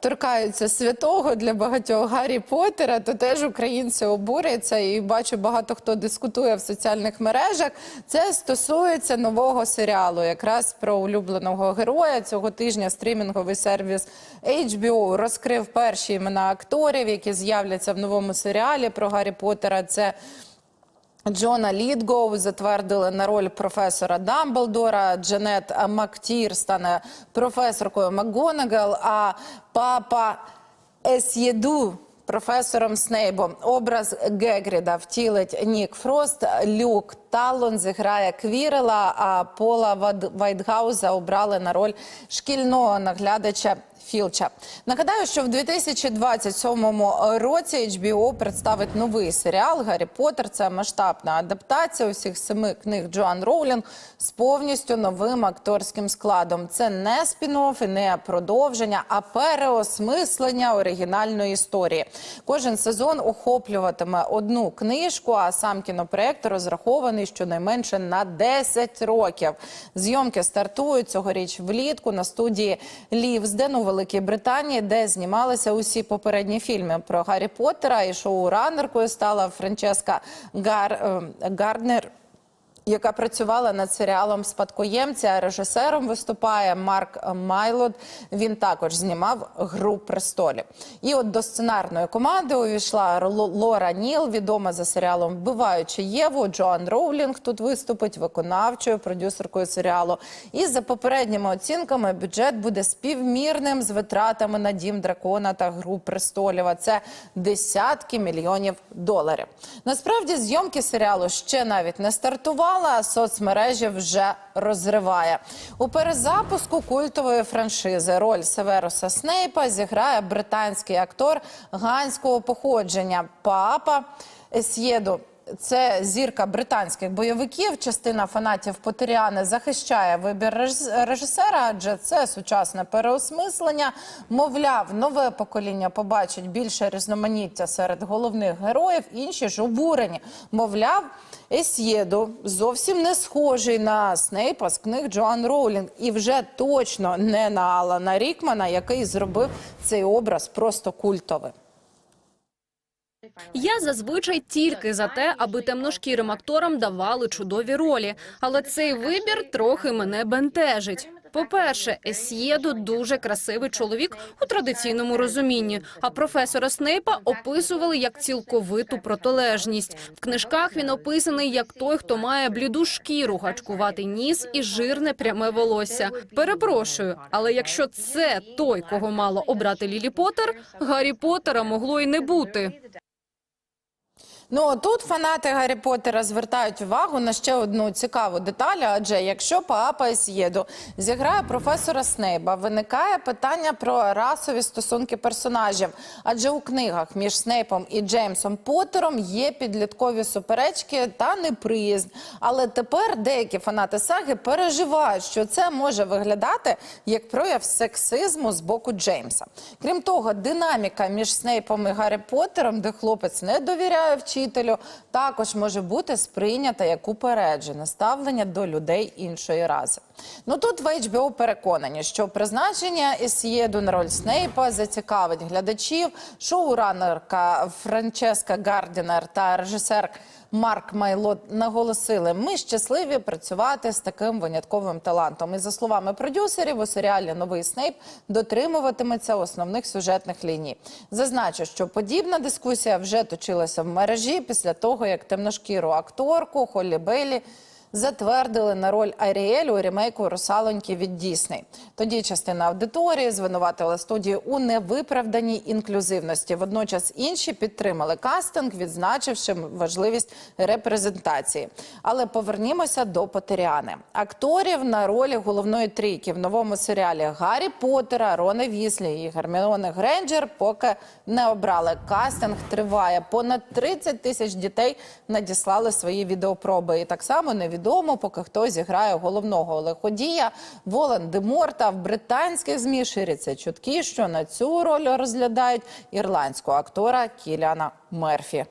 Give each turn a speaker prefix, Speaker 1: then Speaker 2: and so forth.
Speaker 1: торкаються святого для багатьох Гаррі Поттера, то теж українці обурюються і бачу, багато хто дискутує в соціальних мережах. Це стосується нового серіалу, якраз про улюбленого героя цього тижня. Стрімінговий сервіс HBO розкрив перші імена акторів, які з'являться в новому серіалі про Гаррі Поттера. Це Джона Лідгоу затвердили на роль професора Дамблдора. Джанет Мактір стане професоркою МакГонагал, а папа Есєду професором Снейбом. Образ Гегріда втілить Нік Фрост. Люк Таллон зіграє Квірела, а Пола Вайтгауза обрали на роль шкільного наглядача. Філча нагадаю, що в 2027 році HBO представить новий серіал Гаррі Поттер». Це масштабна адаптація усіх семи книг Джоан Роулінг з повністю новим акторським складом. Це не спін-офф і не продовження, а переосмислення оригінальної історії. Кожен сезон охоплюватиме одну книжку, а сам кінопроект розрахований щонайменше на 10 років. Зйомки стартують цьогоріч влітку на студії Лівзден у Великій Британії, де знімалися усі попередні фільми про Гаррі Поттера. І шоуранеркою стала Франческа Гар... е, Гарднер яка працювала над серіалом Спадкоємця. Режисером виступає Марк Майлод. Він також знімав Гру престолів. І от до сценарної команди увійшла Ло- Лора Ніл, відома за серіалом Вбиваючи Єву. Джоан Роулінг тут виступить виконавчою продюсеркою серіалу. І за попередніми оцінками бюджет буде співмірним з витратами на дім дракона та гру престолів. А це десятки мільйонів доларів. Насправді зйомки серіалу ще навіть не стартували, а соцмережі вже розриває. У перезапуску культової франшизи роль Североса Снейпа зіграє британський актор ганського походження Папа Есєду. Це зірка британських бойовиків. Частина фанатів Потеріани захищає вибір реж- режисера, адже це сучасне переосмислення. Мовляв, нове покоління побачить більше різноманіття серед головних героїв. Інші ж обурені. Мовляв, Есєду зовсім не схожий на Снейпа з книг Джоан Роулінг, і вже точно не на Алана Рікмана, який зробив цей образ просто культовим.
Speaker 2: Я зазвичай тільки за те, аби темношкірим акторам давали чудові ролі, але цей вибір трохи мене бентежить. По-перше, Есєдо дуже красивий чоловік у традиційному розумінні. А професора Снейпа описували як цілковиту протилежність. В книжках він описаний як той, хто має бліду шкіру, гачкуватий ніс і жирне пряме волосся. Перепрошую, але якщо це той, кого мало обрати Лілі Поттер, Гаррі Поттера могло й не бути.
Speaker 1: Ну тут фанати Гаррі Поттера звертають увагу на ще одну цікаву деталь. Адже якщо папа Есєду зіграє професора Снейба, виникає питання про расові стосунки персонажів. Адже у книгах між Снейпом і Джеймсом Поттером є підліткові суперечки та неприязнь. Але тепер деякі фанати саги переживають, що це може виглядати як прояв сексизму з боку Джеймса. Крім того, динаміка між Снейпом і Гаррі Поттером, де хлопець не довіряє вчителю, також може бути сприйнята як упереджене ставлення до людей іншої рази. Ну тут в HBO переконані, що призначення Есієду на роль Снейпа зацікавить глядачів. Шоуранерка Франческа Гардінер та режисер Марк Майлот наголосили, ми щасливі працювати з таким винятковим талантом. І за словами продюсерів, у серіалі Новий Снейп дотримуватиметься основних сюжетних ліній. Зазначу, що подібна дискусія вже точилася в мережі після того, як темношкіру акторку Холлі Бейлі затвердили на роль Аріель у ремейку Русалоньки від Дісней. Тоді частина аудиторії звинуватила студію у невиправданій інклюзивності. Водночас інші підтримали кастинг, відзначивши важливість репрезентації. Але повернімося до Потеріани. Акторів на ролі головної трійки в новому серіалі Гаррі Поттера, Рона Віслі і Герміони Гренджер поки не обрали. Кастинг триває. Понад 30 тисяч дітей надіслали свої відеопроби. І так само невідомо, поки хто зіграє головного лиходія Волан-де-Морта. В британських змі ширяться чутки, що на цю роль розглядають ірландського актора Кіляна Мерфі.